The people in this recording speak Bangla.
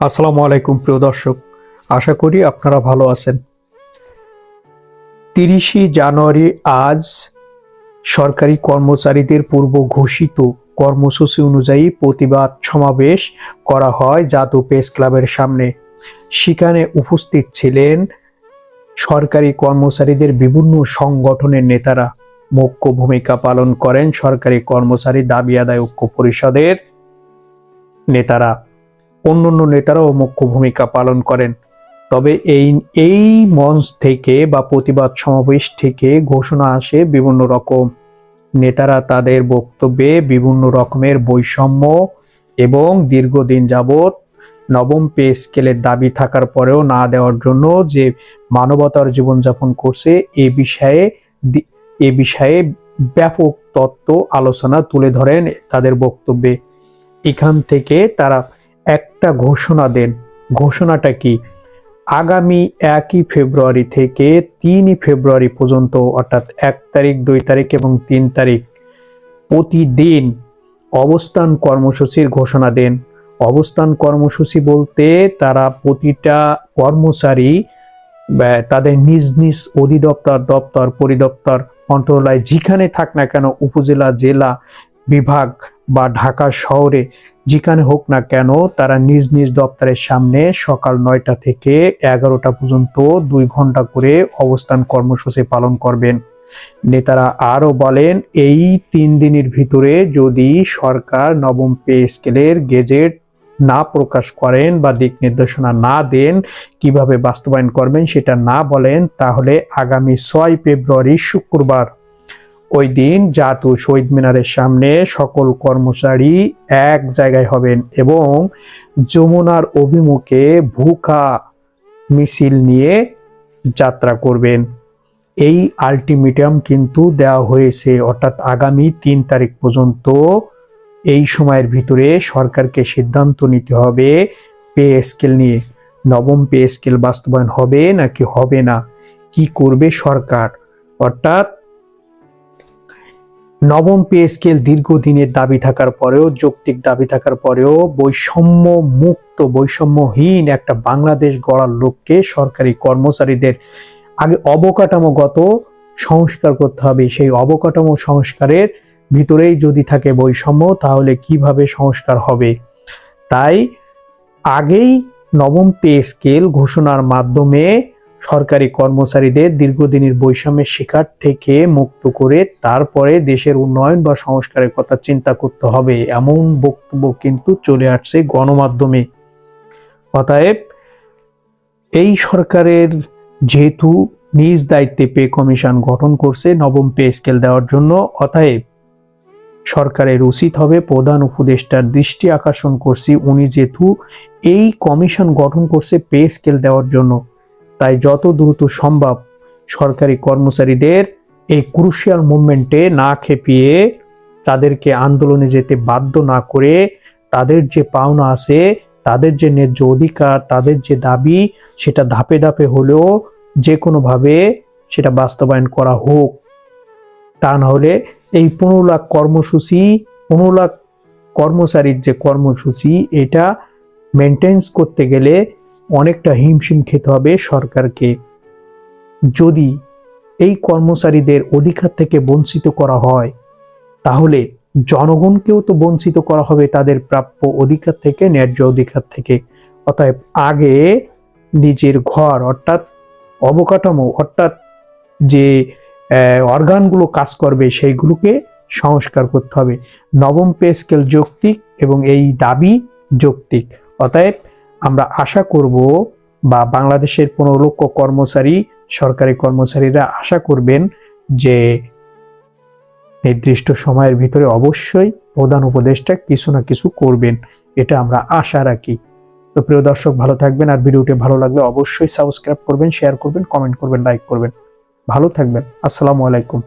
আসসালামু আলাইকুম প্রিয় দর্শক, আশা করি আপনারা ভালো আছেন। তিরিশে জানুয়ারি আজ সরকারি কর্মচারীদের পূর্ব ঘোষিত কর্মসূচি অনুযায়ী প্রতিবাদ সমাবেশ করা হয় জাদু প্রেস ক্লাবের সামনে। সেখানে উপস্থিত ছিলেন সরকারি কর্মচারীদের বিভিন্ন সংগঠনের নেতারা। মুখ্য ভূমিকা পালন করেন সরকারি কর্মচারী দাবি আদায় ঐক্য পরিষদের নেতারা। অন্যান্য নেতারাও মুখ্য ভূমিকা পালন করেন। তবে এই এই মঞ্চ থেকে বা প্রতিবাদ সমাবেশ থেকে ঘোষণা আসে বিভিন্ন রকম। নেতারা তাদের বক্তব্যে বিভিন্ন রকমের বৈষম্য এবং দীর্ঘদিন যাবৎ নবম পে স্কেলের দাবি থাকার পরেও না দেওয়ার জন্য যে মানবতার জীবনযাপন করছে, এ বিষয়ে এ বিষয়ে ব্যাপক তত্ত্ব আলোচনা তুলে ধরেন তাদের বক্তব্যে। এখান থেকে তারা একটা ঘোষণা দেন। ঘোষণাটা কি? আগামী একই ফেব্রুয়ারি থেকে তিনই ফেব্রুয়ারি পর্যন্ত, অর্থাৎ এক তারিখ, দুই তারিখ এবং তিন তারিখ, প্রতিদিন অবস্থান কর্মসূচির ঘোষণা দেন। অবস্থান কর্মসূচি বলতে তারা প্রতিটা কর্মচারী তাদের নিজ নিজ অধিদপ্তর, দপ্তর, পরিদপ্তর, মন্ত্রণালয়, যেখানে থাক না কেন, উপজেলা, জেলা বিভাগ বা ঢাকা শহরে যেখানে হোক না কেন তারা নিজ নিজ দপ্তরের সামনে সকাল নয়টা থেকে এগারোটা পর্যন্ত দুই ঘণ্টা করে অবস্থান কর্মসূচি পালন করবেন। নেতারা আরও বলেন, এই তিন দিনের ভিতরে যদি সরকার নবম পে স্কেলের গেজেট না প্রকাশ করেন বা দিক নির্দেশনা না দেন, কীভাবে বাস্তবায়ন করবেন সেটা না বলেন, তাহলে আগামী ছয় ফেব্রুয়ারি শুক্রবার ওই দিন জাতীয় শহীদ মিনারের সামনে সকল কর্মচারী এক জায়গায় হবেন এবং যমুনার অভিমুখে ভুখা মিছিল নিয়ে যাত্রা করবেন। এই আলটিমেটাম কিন্তু দেওয়া হয়েছে, অর্থাৎ আগামী তিন তারিখ পর্যন্ত এই সময়ের ভিতরে সরকারকে সিদ্ধান্ত নিতে হবে পে স্কেল নিয়ে। নবম পে স্কেল বাস্তবায়ন হবে নাকি হবে না? কি করবে সরকার? অর্থাৎ নবম পে স্কেল দীর্ঘদিনের দাবি থাকার পরেও, যৌক্তিক দাবি থাকার পরেও বৈষম্য মুক্ত বৈষম্যহীন একটা বাংলাদেশ গড়ার লক্ষ্যে সরকারি কর্মচারীদের আগে অবকাঠামোগত সংস্কার করতে হবে। সেই অবকাঠামো সংস্কারের ভিতরেই যদি থাকে বৈষম্য, তাহলে কীভাবে সংস্কার হবে? তাই আগেই নবম পে স্কেল ঘোষণার মাধ্যমে সরকারি কর্মচারীদের দীর্ঘদিনের বৈষম্যের শিকার থেকে মুক্ত করে তারপরে দেশের উন্নয়ন বা সংস্কারের কথা চিন্তা করতে হবে, এমন বক্তব্য কিন্তু চলে আসছে গণমাধ্যমে। অতএব এই সরকারের যেহেতু নিজ দায়িত্বে পে কমিশন গঠন করছে নবম পে স্কেল দেওয়ার জন্য, অতএব সরকারের উচিত হবে প্রধান উপদেষ্টার দৃষ্টি আকর্ষণ করছি উনি যেহেতু এই কমিশন গঠন করছে পে স্কেল দেওয়ার জন্য। তাই যত দ্রুত সম্ভব সরকারি কর্মচারীদের এই ক্রুশিয়াল মুভমেন্টে না খেপিয়ে তাদেরকে আন্দোলনে যেতে বাধ্য না করে তাদের যে পাওনা আছে, তাদের যে ন্যায্য অধিকার, তাদের যে দাবি, সেটা ধাপে ধাপে হলেও যে কোনোভাবে সেটা বাস্তবায়ন করা হোক। তা না হলে এই পনেরো লাখ কর্মসূচি, পনেরো লাখ কর্মচারীর যে কর্মসূচি, এটা মেনটেন্স করতে গেলে অনেকটা হিমশিম খেতে হবে সরকারকে। যদি এই কর্মচারীদের অধিকার থেকে বঞ্চিত করা হয়, তাহলে জনগণকেও তো বঞ্চিত করা হবে তাদের প্রাপ্য অধিকার থেকে, ন্যায্য অধিকার থেকে। অতএব আগে নিজের ঘর, অর্থাৎ অবকাঠামো, অর্থাৎ যে অর্গানগুলো কাজ করবে সেইগুলোকে সংস্কার করতে হবে। নবম পে স্কেল যৌক্তিক এবং এই দাবি যৌক্তিক। অতএব আমরা আশা করব বা বাংলাদেশের পনেরো লক্ষ কর্মচারী, সরকারি কর্মচারীরা আশা করবেন যে নির্দিষ্ট সময়ের ভিতরে অবশ্যই প্রধান উপদেষ্টা কিছু না কিছু করবেন, এটা আমরা আশা রাখি। তো প্রিয় দর্শক, ভালো থাকবেন আর ভিডিওটি ভালো লাগলে অবশ্যই সাবস্ক্রাইব করবেন, শেয়ার করবেন, কমেন্ট করবেন, লাইক করবেন। ভালো থাকবেন। আসসালামু আলাইকুম।